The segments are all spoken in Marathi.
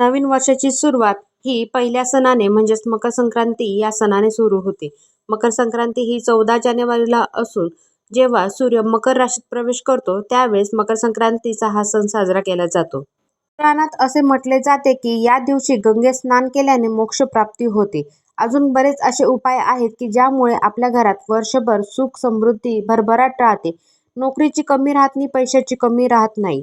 नवीन वर्षाची सुरुवात ही पहिल्या सणाने म्हणजेच मकर संक्रांती या सणाने सुरू होते. मकर संक्रांती ही चौदा जानेवारीला असून जेव्हा सूर्य मकर राशीत प्रवेश करतो त्यावेळेस मकर संक्रांतीचा हा सण साजरा केला जातो. पुराणात असे म्हटले जाते की या दिवशी गंगे स्नान केल्याने मोक्ष प्राप्ती होते. अजून बरेच असे उपाय आहेत की ज्यामुळे आपल्या घरात वर्षभर सुख समृद्धी भरभराट राहते. नोकरीची कमी राहत नाही पैशाची कमी राहत नाही.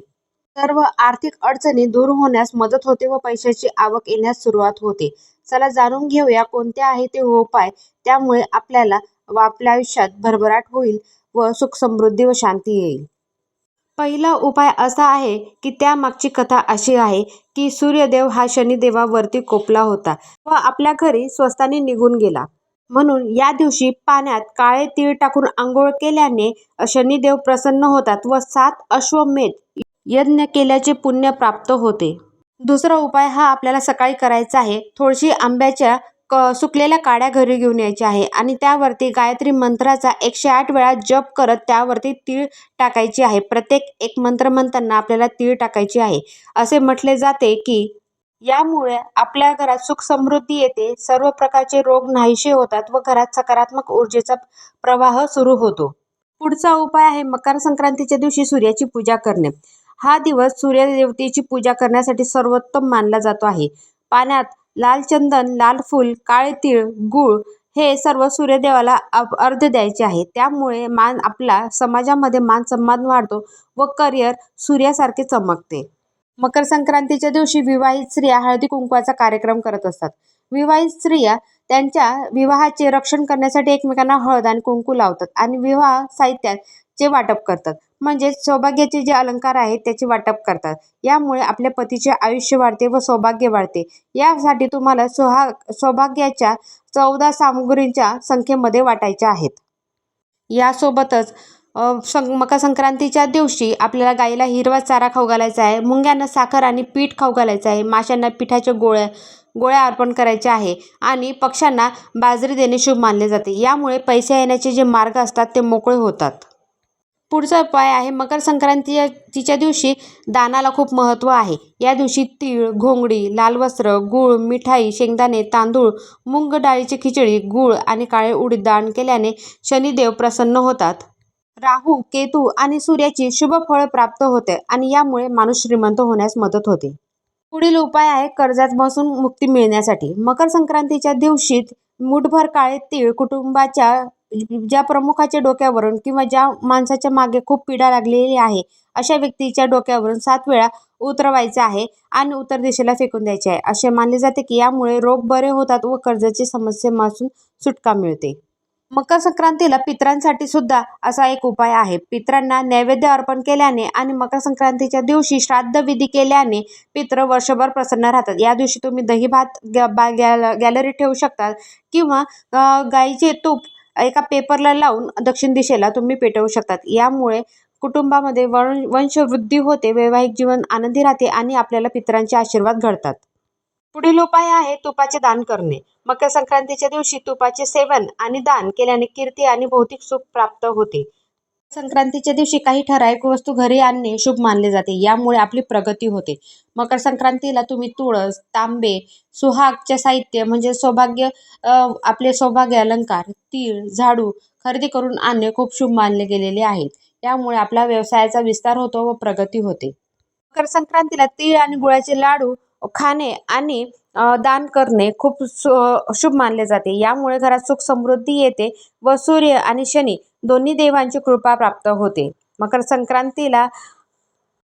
सर्व आर्थिक अडचणी दूर होण्यास मदत होते व पैशाची आवक येण्यास सुरुवात होते. चला जाणून घेऊया कोणते आहे ते उपाय. त्यामुळे आपल्याला व आपल्या आयुष्यात भरभराट होईल व सुख समृद्धी व शांती येईल. पहिला उपाय असा आहे की त्यामागची कथा अशी आहे की सूर्यदेव हा शनिदेवावरती कोपला होता व आपल्या घरी स्वस्ताने निघून गेला. म्हणून या दिवशी पाण्यात काळे तीळ टाकून आंघोळ केल्याने शनिदेव प्रसन्न होतात व सात अश्वमेध यज्ञ केल्याचे पुण्य प्राप्त होते. दुसरा उपाय हा आपल्याला सकाळी करायचा आहे. थोडीशी आंब्याच्या क सुकलेल्या काड्या घरी घेऊन यायच्या आहे आणि त्यावरती गायत्री मंत्राचा एकशे आठ वेळा जप करत त्यावरती तीळ टाकायची आहे. प्रत्येक एक मंत्र म्हणताना आपल्याला तीळ टाकायची आहे. असे म्हटले जाते की यामुळे आपल्या घरात सुख समृद्धी येते सर्व प्रकारचे रोग नाहीसे होतात व घरात सकारात्मक ऊर्जेचा प्रवाह सुरू होतो. पुढचा उपाय आहे मकर संक्रांतीच्या दिवशी सूर्याची पूजा करणे. हा दिवस सूर्यदेवतेची पूजा करण्यासाठी सर्वोत्तम मानला जातो आहे. पाण्यात लाल चंदन लाल फूल काळे तीळ गूळ हे सर्व सूर्यदेवाला अर्ध द्यायचे आहे. त्यामुळे मान आपला समाजामध्ये मान सन्मान वाढतो व करिअर सूर्यासारखे चमकते. मकर संक्रांतीच्या दिवशी विवाहित स्त्रिया हळदी कुंकवाचा कार्यक्रम करत असतात. विवाहित स्त्रिया त्यांच्या विवाहाचे रक्षण करण्यासाठी एकमेकांना हळद आणि कुंकू लावतात आणि विवाह साहित्यात चे वाटप करतात. म्हणजेच सौभाग्याचे जे अलंकार आहेत त्याचे वाटप करतात. यामुळे आपल्या पतीचे आयुष्य वाढते व सौभाग्य वाढते. यासाठी तुम्हाला सुहा सौभाग्याच्या चौदा सामुग्रींच्या संख्येमध्ये वाटायच्या आहेत. यासोबतच सं मकर संक्रांतीच्या दिवशी आपल्याला गाईला हिरवा चारा खाऊ घालायचा आहे. मुंग्यांना साखर आणि पीठ खाऊ घालायचं आहे. माशांना पिठाच्या गोळ्या गोळ्या अर्पण करायच्या आहे आणि पक्ष्यांना बाजरी देणे शुभ मानले जाते. यामुळे पैसे येण्याचे जे मार्ग असतात ते मोकळे होतात. पुढचा उपाय आहे मकर संक्रांतीच्या दिवशी दानाला खूप महत्त्व आहे. या दिवशी तीळ घोंगडी लाल वस्त्र गूळ मिठाई शेंगदाणे तांदूळ मुंग डाळीची खिचडी गूळ आणि काळे उडीद दान केल्याने शनिदेव प्रसन्न होतात. राहू केतू आणि सूर्याची शुभ फळ प्राप्त होते आणि यामुळे माणूस श्रीमंत होण्यास मदत होते. पुढील उपाय आहे कर्जापासून मुक्ती मिळण्यासाठी. मकर संक्रांतीच्या दिवशी मुठभर काळे तीळ कुटुंबाच्या ज्या प्रमुखाच्या डोक्यावरून किंवा ज्या माणसाच्या मागे खूप पीडा लागलेली आहे अशा व्यक्तीच्या डोक्यावरून सात वेळा उतरवायचं आहे आणि उत्तर दिशेला फेकून द्यायचे आहे. असे मानले जाते की यामुळे रोग बरे होतात व कर्जाची समस्येपासून सुटका मिळते. मकर संक्रांतीला पित्रांसाठी सुद्धा असा एक उपाय आहे. पित्रांना नैवेद्य अर्पण केल्याने आणि मकर संक्रांतीच्या दिवशी श्राद्ध विधी केल्याने पित्र वर्षभर प्रसन्न राहतात. या दिवशी तुम्ही दही भात गॅ गॅलरीत ठेवू शकता किंवा गाईचे तूप एका पेपरला लावून दक्षिण दिशेला तुम्ही पेटवू शकतात. यामुळे कुटुंबामध्ये वंश वंशवृद्धी होते वैवाहिक जीवन आनंदी राहते आणि आपल्याला पितरांचे आशीर्वाद घडतात. पुढील उपाय आहे तुपाचे दान करणे. मकर संक्रांतीच्या दिवशी तुपाचे सेवन आणि दान केल्याने कीर्ती आणि भौतिक सुख प्राप्त होते. संक्रांतीच्या दिवशी काही ठराविक वस्तू घरी आणणे शुभ मानले जाते. यामुळे आपली प्रगती होते. मकर संक्रांतीला तुम्ही तुळस तांबे सुहागचे साहित्य म्हणजे सौभाग्य आपले सौभाग्य अलंकार तीळ झाडू खरेदी करून आणणे खूप शुभ मानले गेलेले आहेत यामुळे आपला व्यवसायाचा विस्तार होतो व प्रगती होते. मकर संक्रांतीला तीळ आणि गुळाचे लाडू खाणे आणि दान करणे खूप शुभ मानले जाते. यामुळे घरात सुख समृद्धी येते व सूर्य आणि शनी दोन्ही देवांची कृपा प्राप्त होते. मकर संक्रांतीला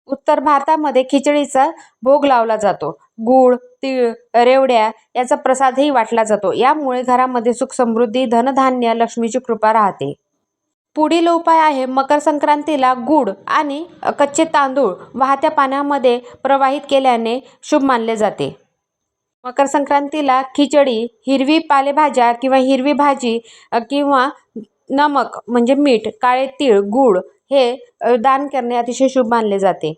उत्तर भारतामध्ये खिचडीचा भोग लावला जातो. गूळ तीळ रेवड्या याचा प्रसादही वाटला जातो. यामुळे घरामध्ये सुख समृद्धी धनधान्य लक्ष्मीची कृपा राहते. पुढील उपाय आहे मकर संक्रांतीला गूळ आणि कच्चे तांदूळ वाहत्या पाण्यामध्ये प्रवाहित केल्याने शुभ मानले जाते. मकर संक्रांतीला खिचडी हिरवी पालेभाज्या किंवा हिरवी भाजी किंवा नमक म्हणजे मीठ काळे तीळ गूळ हे दान करणे अतिशय शुभ मानले जाते.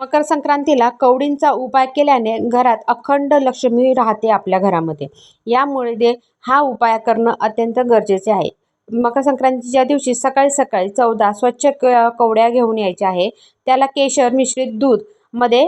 मकर संक्रांतीला कवडींचा उपाय केल्याने घरात अखंड लक्ष्मी राहते आपल्या घरामध्ये. यामुळे दे हा उपाय करणं अत्यंत गरजेचे आहे. मकर संक्रांतीच्या दिवशी सकाळी सकाळी चौदा स्वच्छ क कवड्या घेऊन यायच्या आहे. त्याला केशर मिश्रित दूधमध्ये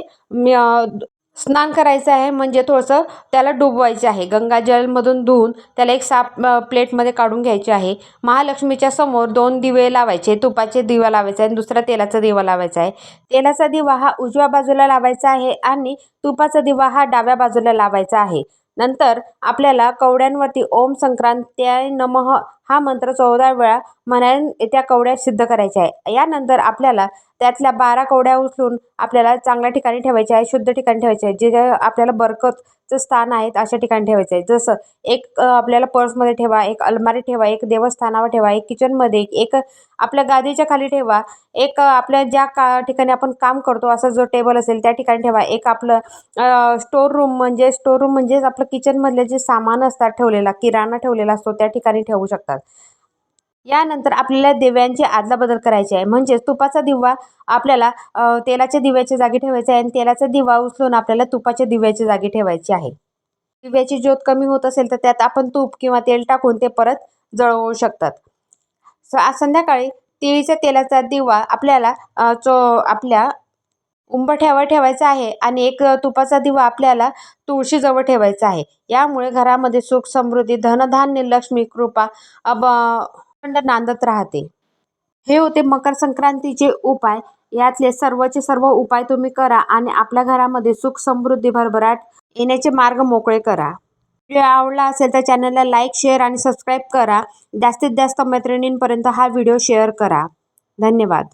स्नान करायचं आहे म्हणजे थोडंसं त्याला डुबवायचे आहे. गंगाजलमधून धुवून त्याला एक साफ प्लेटमध्ये काढून घ्यायचे आहे. महालक्ष्मीच्या समोर दोन दिवे लावायचे तुपाचे दिवा लावायचा आहे आणि दुसरा तेलाचा दिवा लावायचा आहे. तेलाचा दिवा हा उजव्या बाजूला लावायचा आहे आणि तुपाचा दिवा हा डाव्या बाजूला लावायचा आहे. नंतर आपल्याला कवड्यांवरती ओम संक्रांत्याय नमः हा मंत्र चौदा वेळा म्हणाय त्या कवड्या सिद्ध करायच्या आहे. यानंतर आपल्याला त्यातल्या बारा कवड्या उचलून आपल्याला चांगल्या ठिकाणी ठेवायच्या आहे शुद्ध ठिकाणी ठेवायचे आहे. जे आपल्याला बरकतचं स्थान आहेत अशा ठिकाणी ठेवायचं आहे. जसं एक आपल्याला पर्समध्ये ठेवा एक अलमारी ठेवा एक देवस्थानावर ठेवा एक किचनमध्ये एक आपल्या गादीच्या खाली ठेवा एक आपल्या ज्या का ठिकाणी आपण काम करतो असा जो टेबल असेल त्या ठिकाणी ठेवा. एक आपलं स्टोर रूम म्हणजे स्टोर रूम म्हणजेच आपलं किचनमधले जे सामान असतात ठेवलेला किराणा ठेवलेला असतो त्या ठिकाणी ठेवू शकतात. यानंतर आपल्याला दिव्यांची आदलाबदल करायची आहे. म्हणजेच तुपाचा दिवा आपल्याला तेलाच्या दिव्याच्या जागी ठेवायचा आहे आणि तेलाचा दिवा उचलून आपल्याला तुपाच्या दिव्याच्या जागी ठेवायची आहे. दिव्याची ज्योत कमी होत असेल तर त्यात आपण तूप किंवा तेल टाकून ते परत जळवू शकतात. स संध्याकाळी तिळीच्या तेलाचा दिवा आपल्याला चो आपल्या उंबरठ्यावर ठेवायचा आहे आणि एक तुपाचा दिवा आपल्याला तुळशीजवळ ठेवायचा आहे. यामुळे घरामध्ये सुख समृद्धी धनधान्य लक्ष्मी कृपा अब नांदत राहते. हे होते मकर संक्रांतीचे उपाय. यातले सर्वचे सर्व उपाय तुम्ही करा आणि आपल्या घरामध्ये सुख समृद्धी भरभराट येण्याचे मार्ग मोकळे करा. व्हिडिओ आवडला असेल तर चॅनलला लाईक शेअर आणि सबस्क्राईब करा. जास्तीत जास्त मैत्रिणींपर्यंत हा व्हिडिओ शेअर करा. धन्यवाद.